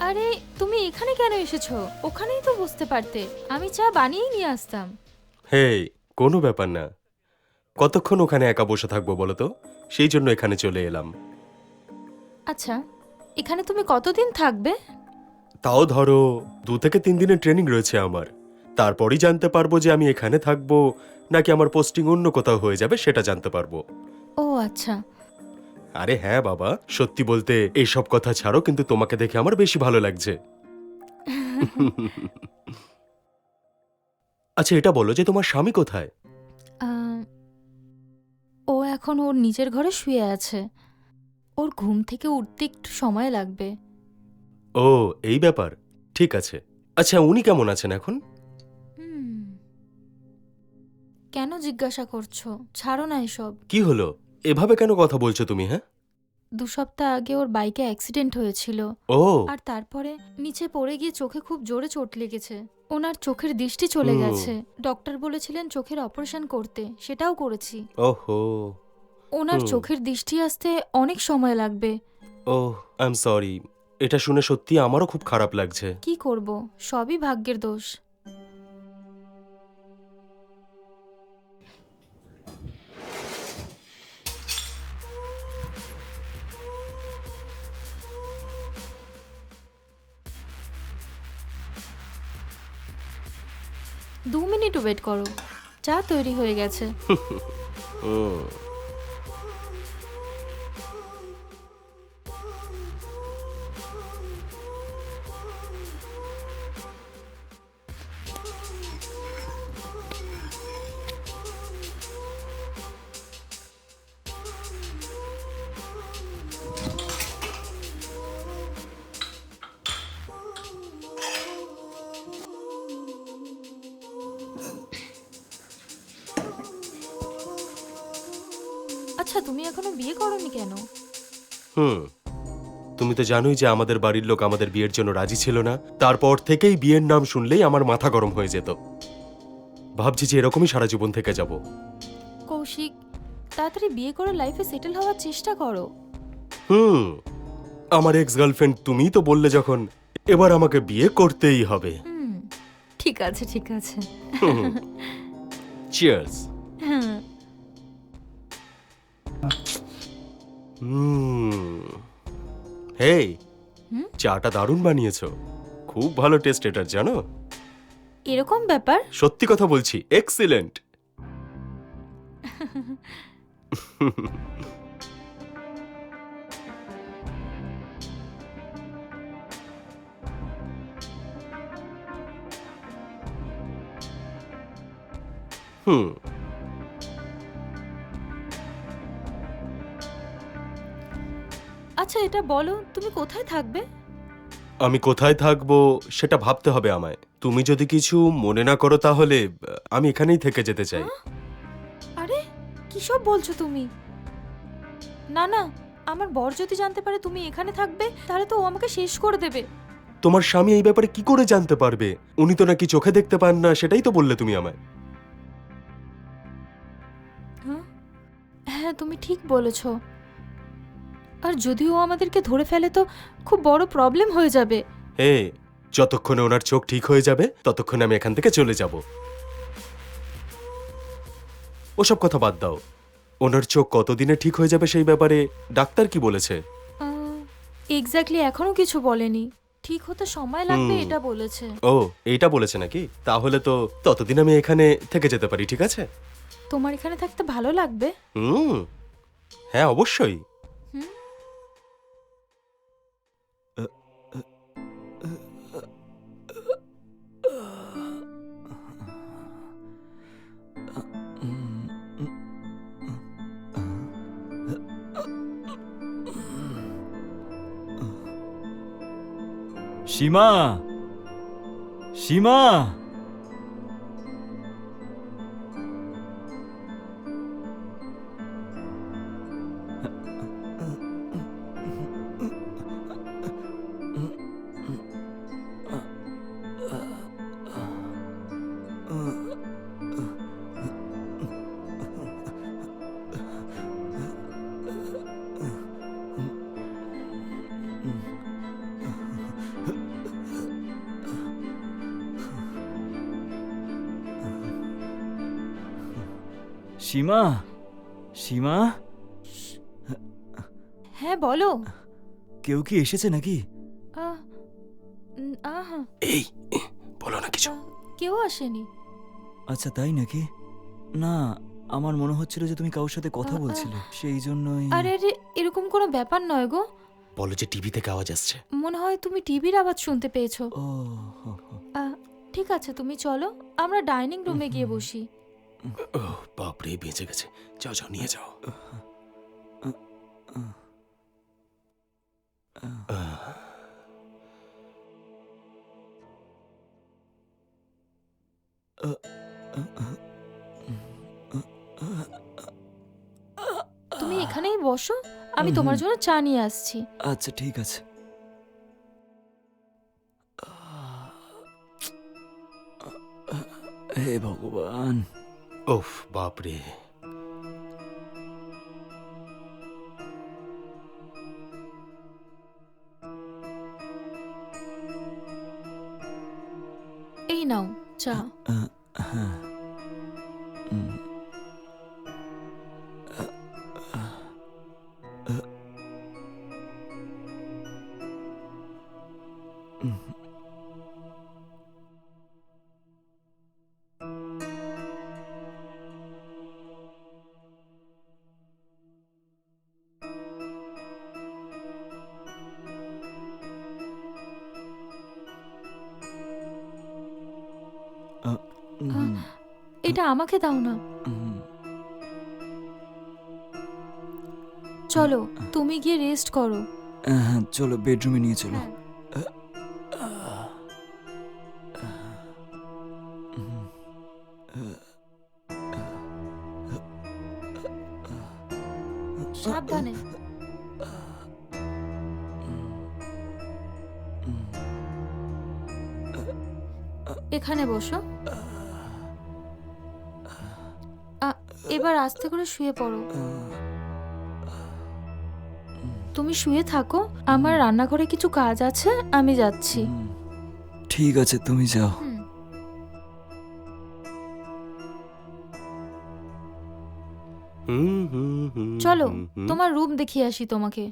আরে তুমি এখানে কেন এসেছ? ওখানেই তো বসতে পারতে। আমি চা বানিয়েই নিয়ে আসতাম। হেই কোনো ব্যাপার না। কতক্ষণ ওখানে একা বসে থাকব বলো তো? সেই জন্য এখানে চলে এলাম। আচ্ছা এখানে তুমি কতদিন থাকবে? তাও ধরো দু থেকে তিন দিনের ট্রেনিং রয়েছে আমার। তারপরই জানতে পারব যে আমি এখানে থাকব নাকি আমার পোস্টিং অন্য কোথাও হয়ে যাবে সেটা জানতে পারব। ও আচ্ছা। আরে হ্যাঁ বাবা সত্যি বলতে এইসব কথা ছাড়ো কিন্তু তোমাকে দেখে আমার বেশি ভালো লাগছে। আচ্ছা এটা বলো যে তোমার স্বামী কোথায়? আহ, ও এখন ওর নিজের ঘরে শুয়ে আছে। ওর ঘুম থেকে উঠতে একটু সময় লাগবে। ও এই ব্যাপার। ঠিক আছে। আচ্ছা উনি কেমন আছেন এখন? হুম। কেন জিজ্ঞাসা করছ? ছাড়ো না এসব। কি হলো? এভাবে কেন কথা বলছো তুমি হ্যাঁ? দু সপ্তাহ আগে ওর বাইকে অ্যাক্সিডেন্ট হয়েছিল। ও। আর তারপরে নিচে পড়ে গিয়ে চোখে খুব জোরে চোট লেগেছে। ওনার চোখের দৃষ্টি চলে হুম। গেছে। ডক্টর বলেছিলেন চোখের অপারেশন করতে সেটাও করেছি। ওহো। ওনার হুম। চোখের দৃষ্টি আসতে অনেক সময় লাগবে। ও আই এম সরি এটা শুনে সত্যি আমারও খুব খারাপ লাগছে। কি করব? সবই ভাগ্যের দোষ। দু মিনিট ওয়েট করো। চা তৈরি হয়ে গেছে। হুম আচ্ছা তুমি এখনও বিয়ে করনি কেন? হুম তুমি তো জানোই যে আমাদের বাড়ির লোক আমাদের বিয়ের জন্য রাজি ছিল না। তারপর থেকেই বিয়ের নাম শুনলেই আমার মাথা গরম হয়ে যেত। ভাবছি যে এরকমই সারা জীবন থেকে যাব। কৌশিক তাড়াতাড়ি বিয়ে করে লাইফে সেটেল হওয়ার চেষ্টা করো। হুম আমার এক্স গার্লফ্রেন্ড তুমিই তো বললে যখন এবার আমাকে বিয়ে করতেই হবে। হুম ঠিক আছে ঠিক আছে। চিয়ার্স হুম। হেই হুম? চাটা দারুণ বানিয়েছো। খুব ভালো টেস্ট এটার জানো? এরকম ব্যাপার? সত্যি কথা বলছি এক্সিলেন্ট। হুম। আচ্ছা এটা বলো তুমি কোথায় থাকবে? আমি কোথায় থাকব সেটা ভাবতে হবে আমায়। তুমি যদি কিছু মনে না করো তাহলে আহ, আমি এখানেই থেকে যেতে চাই। আরে কি সব বলছো তুমি? না না আমার বর যদি জানতে পারে তুমি এখানে থাকবে তাহলে তো ও আমাকে শেষ করে দেবে। তোমার স্বামী এই ব্যাপারে কি করে জানতে পারবে? উনি তো নাকি চোখে দেখতে পান না সেটাই তো বললে তুমি আমায়। হ্যাঁ? হ্যাঁ তুমি ঠিক বলেছ। আর যদিও ও আমাদেরকে ধরে ফেলে তো খুব বড় প্রবলেম হয়ে যাবে। হে যতক্ষণে ওনার চোখ ঠিক হয়ে যাবে ততক্ষণে আমি এখান থেকে চলে যাব। ওসব কথা বাদ দাও। ওনার চোখ কতদিনে ঠিক হয়ে যাবে সেই ব্যাপারে ডাক্তার কি বলেছে? এক্স্যাক্টলি এখনও কিছু বলেনি। ঠিক হতে সময় লাগবে হুম। এটা বলেছে। ও এইটা বলেছে নাকি? তাহলে তো ততদিন আমি এখানে থেকে যেতে পারি ঠিক আছে? তোমার এখানে থাকতে ভালো লাগবে। হুম। হ্যাঁ অবশ্যই। সীমা সীমা সীমা? সীমা? হ্যাঁ বলো। কেউ কি এসেছে নাকি? আহ, উম, আহা। এই বলো না কিছু। কেউ আসেনি। আচ্ছা তাই নাকি? না আমার মনে হচ্ছিল যে তুমি কারোর সাথে কথা আ, আ। বলছিলে সেই জন্যই। আরে আরে এরকম কোনো ব্যাপার নয় গো। বলো যে টিভি থেকে আওয়াজ আসছে। মনে হয় তুমি টিভির আওয়াজ শুনতে পেয়েছ। ও হো, হো। আহ, ঠিক আছে তুমি চলো আমরা ডাইনিং রুমে গিয়ে বসি। বাপরে বেঁচে গেছে। যাও যাও নিয়ে যাও। তুমি এখানেই বসো আমি তোমার জন্য চা নিয়ে আসছি। আচ্ছা ঠিক আছে। হে ভগবান। ওফ বাপরে এই নাও চা এটা আমাকে দাও না। চলো তুমি গিয়ে রেস্ট করো। হ্যাঁ চলো বেডরুমে নিয়ে চলো। হ্যাঁ। সাবধানে। এখানে বসো। এবার আস্তে করে শুয়ে পড়ো। তুমি শুয়ে থাকো আমার রান্নাঘরে কিছু কাজ আছে আমি যাচ্ছি। ঠিক আছে তুমি যাও। হুম। হুম, হুম, হুম, চলো হুম, হুম। তোমার রুম দেখিয়ে আসি তোমাকে।